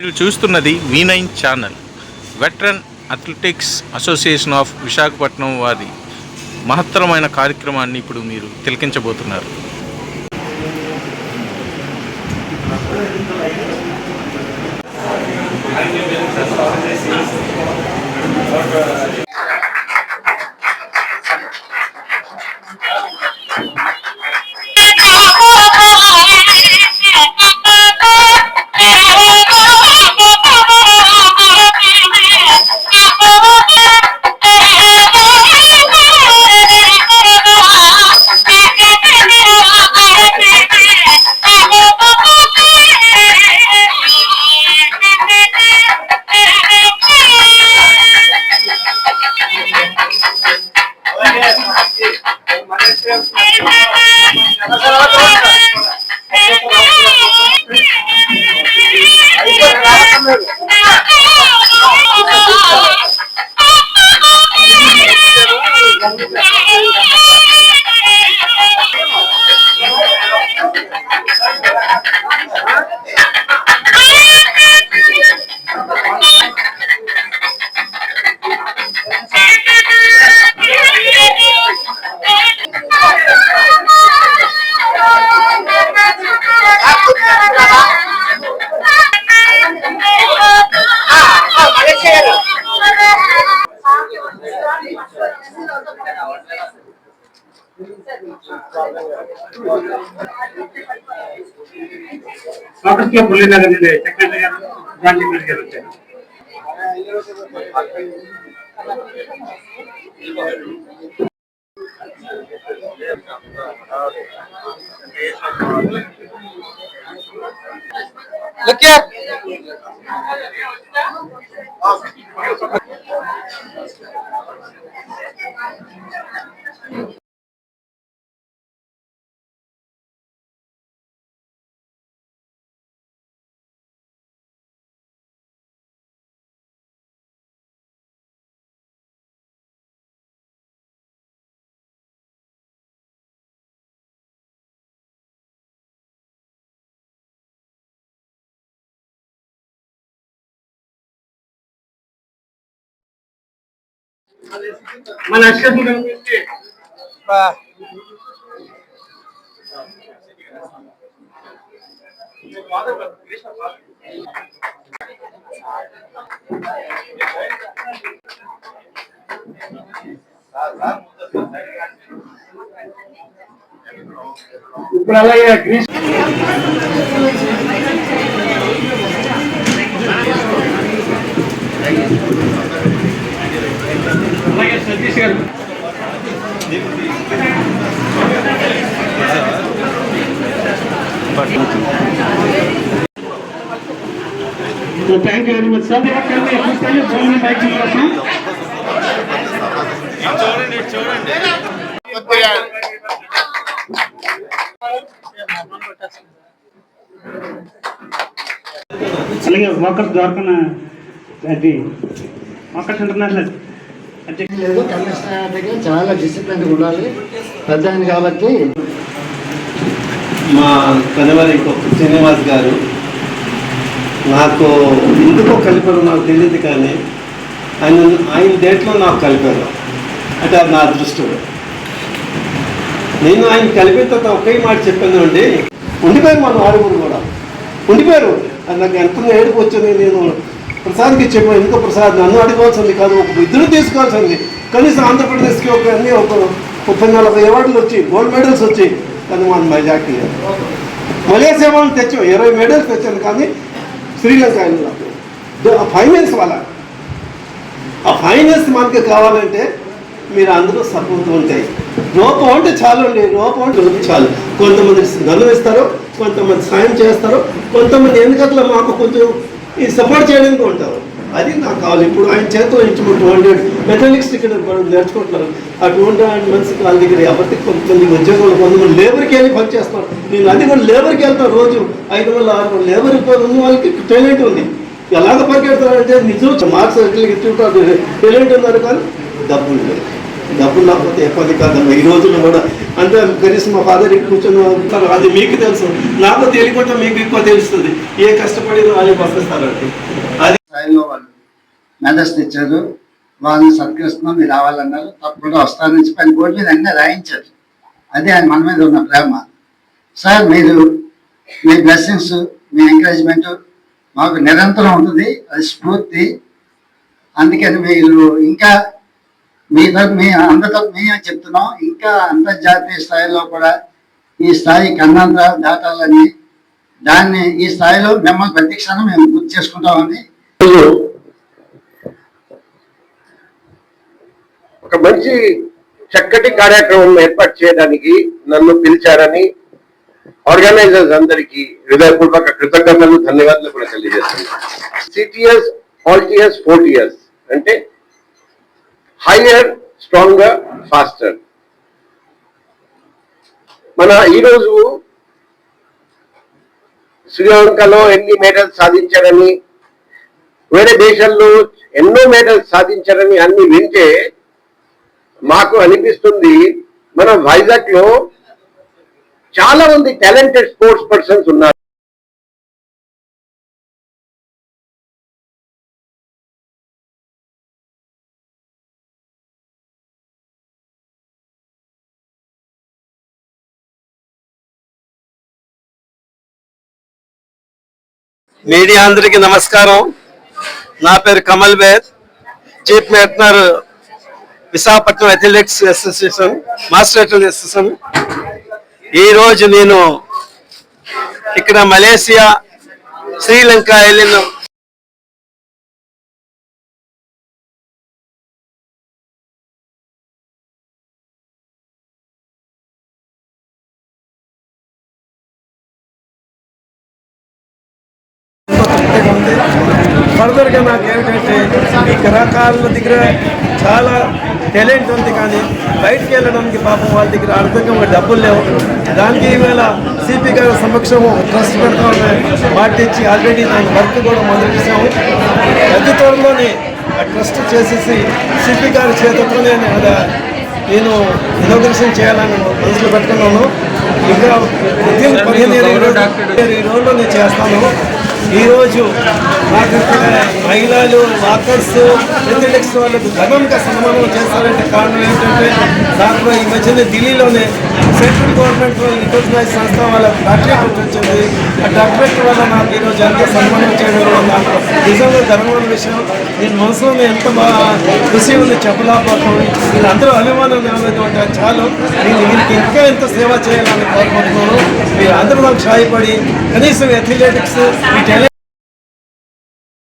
మీరు చూస్తున్నది V nine channel veteran athletics association of Visakhapatnam వారి మహత్తరమైన కార్యక్రమాన్ని ఇప్పుడు మీరు తిలకించబోతున్నారు. started. Amen. Amen. Amen. Doctor కే మురళీనగర్ నుండి సెక్రటరీ గారు జాయింట్ సెక్రటరీ గారు వచ్చారు మన అక్షరం మన ఇప్పుడు అలాగే గ్రీస్ అలాగే సతీష్ గారు thank you very much sir government action కోసం అలాగే వాకర్స్ దొరకన అది వాకర్స్ ఇంటర్నేషనల్ లేదు కమిషనర్ దగ్గర చాలా డిసిప్లిన్ ఉండాలి. పెద్ద ఆయన కాబట్టి మా కనవరి శ్రీనివాస్ గారు నాకు ఎందుకో కలిపారు నాకు తెలియదు కానీ ఆయన ఆయన డేట్లో నాకు కలిపారు. అంటే అది నా అదృష్టం. నేను ఆయన కలిపిన తర్వాత ఒకే మాట చెప్పాను అండి. ఉండిపోయారు మన ఆరుగురు కూడా. ఉండిపోయారు. అది నాకు ఎంత ఏడుపు వచ్చింది నేను ప్రసాద్కి చెప్పాను ఎందుకు ప్రసాద్? నన్ను అడగవలసింది కాదు ఒక ఇద్దరు తీసుకోవాల్సింది. కనీసం ఆంధ్రప్రదేశ్కి ఒక అన్ని ఒక ముప్పై నలభై అవార్డులు వచ్చి గోల్డ్ మెడల్స్ వచ్చి కానీ మన మజాకి మలేసియా వాళ్ళని తెచ్చాం ఇరవై మెడల్స్ తెచ్చాను కానీ శ్రీలంక ఆ ఫైనాన్స్ వాళ్ళ. ఆ ఫైనాన్స్ మనకి కావాలంటే మీరు అందరూ సపోర్ట్ ఉంటాయి రూపం అంటే చాలు అండి రూపం అంటే చాలు. కొంతమంది నన్ను ఇస్తారు కొంతమంది సాయం చేస్తారు కొంతమంది ఎందుకట్లా మాకు కొంచెం ఈ సపోర్ట్ చేయడానికి ఉంటారు. అది నాకు కావాలి ఇప్పుడు ఆయన చేతిలో ఇచ్చిన టూ హండ్రెడ్ మెకానిక్స్ ఇక్కడ మనం నేర్చుకుంటున్నారు. ఆ టూ హండ్రెడ్ మంత్స్ వాళ్ళ దగ్గర ఎవరికి కొంతమంది ఉద్యోగాలు కొంతమంది లేబర్కి వెళ్ళి పని చేస్తాను నేను అది కూడా లేబర్కి వెళ్తాను రోజు. ఐదు వందల ఆరు వందల. లేబర్కి ఉన్న వాళ్ళకి టాలెంట్ ఉంది. ఎలాగ పరిగెడతారంటే నిజం మార్క్స్ ఇచ్చుంటారు టాలెంట్ ఉన్నారు కానీ డబ్బులు లేదు డబ్బులు లేకపోతే ఏ కాదమ్మా ఈ రోజుల్లో కూడా. అంటే కనీసం మా ఫాదర్ కూర్చొని ఉంటారు అది మీకు తెలుసు. నాకు తెలియకుండా మీకు ఎక్కువ తెలుస్తుంది. ఏ కష్టపడిన వాళ్ళే పంపిస్తారండి అది. స్థాయిలో వాళ్ళు ఇచ్చారు. వాళ్ళని సత్కరిస్తున్నాం మీరు రావాలన్నారు. తప్పకుండా వస్తారని చెప్పి ఆయన బోర్డు మీద అన్నీ రాయించారు. అదే ఆయన మన మీద ఉన్న ప్రేమ. సార్ మీరు మీ బ్లెస్సింగ్స్ మీ ఎంకరేజ్మెంట్ మాకు నిరంతరం ఉంటుంది. అది స్ఫూర్తి. అందుకని మీరు ఇంకా మీ మీ అందరితో మేమే చెప్తున్నాం. ఇంకా అంతర్జాతీయ స్థాయిలో కూడా ఈ స్థాయి కన్నాంధ్ర దాటాలని దాన్ని ఈ స్థాయిలో మిమ్మల్ని ప్రతిక్షణం మేము గుర్తు చేసుకుంటామని ఒక మంచి చక్కటి కార్యక్రమం ఏర్పాటు చేయడానికి నన్ను పిలిచారని ఆర్గనైజర్స్ అందరికీ హృదయపూర్వక కృతజ్ఞతలు ధన్యవాదాలు కూడా తెలియజేస్తున్నాను. సిటిఎస్ ఫోర్టీ ఇయర్స్ అంటే హయ్యర్ స్ట్రాంగర్ ఫాస్టర్ మన ఈరోజు శ్రీలంకలో ఎన్ని మెడల్స్ సాధించారని వేరే దేశాల్లో ఎన్నో మెడల్స్ సాధించారని అన్ని వింటే మాకు అనిపిస్తుంది మన వైజాగ్లో చాలా మంది టాలెంటెడ్ స్పోర్ట్స్ పర్సన్స్ ఉన్నారు. మీడియా అందరికీ నమస్కారం. నా పేరు Kamal bear. Chief మేట్నర్ Visakhapatnam athletics association master athletics association. ఈరోజు నేను ఇక్కడ మలేసియా శ్రీలంక వెళ్ళిన ఫర్దర్గా నాకు ఏమిటంటే ఈ కళాకారుల దగ్గర చాలా టాలెంట్ ఉంది కానీ బయటికి వెళ్ళడానికి పాపం వాళ్ళ దగ్గర అర్థంగా డబ్బులు లేవు. దానికి ఈవేళ సిపి గారి సమక్షము ట్రస్ట్ పెడతామని మాటిచ్చి ఆల్రెడీ దాని వర్క్ కూడా మొదలు చేసాము అతి త్వరలోనే ఆ ట్రస్ట్ చేసేసి సిపి గారి చేతతోనే నేను ఇనోగ్రేషన్ చేయాలని మనసులో పెట్టుకున్నాను. ఇంకా పదిహేను ఇరవై ఈ రోజుల్లో నేను చేస్తాను. ఈరోజు మహిళలు వాకర్స్ అథ్లెటిక్స్ వాళ్ళకు ధర్మంగా సన్మానం చేస్తారంటే కారణం ఏంటంటే దాంట్లో ఈ మధ్యన ఢిల్లీలోనే సెంట్రల్ గవర్నమెంట్ రికగ్నైజ్ సంస్థ వాళ్ళ డాక్టరేట్ వచ్చింది ఆ డాక్టరేట్ వల్ల నాకు ఈరోజు ఎంత సన్మానం చేయడం వల్ల నాకు నిజంగా గర్వమైన విషయం. నేను మనసులో ఎంత బాగా ఖుషి ఉంది చెప్పలేకపోతాను వీళ్ళందరూ అభిమానం ఉంటే చాలు. నేను వీరికి ఇంకా ఎంత సేవ చేయాలని కోరుకుంటున్నాను. మీరు అందరూ నాకు సహాయపడి కనీసం అథ్లెటిక్స్ ఈ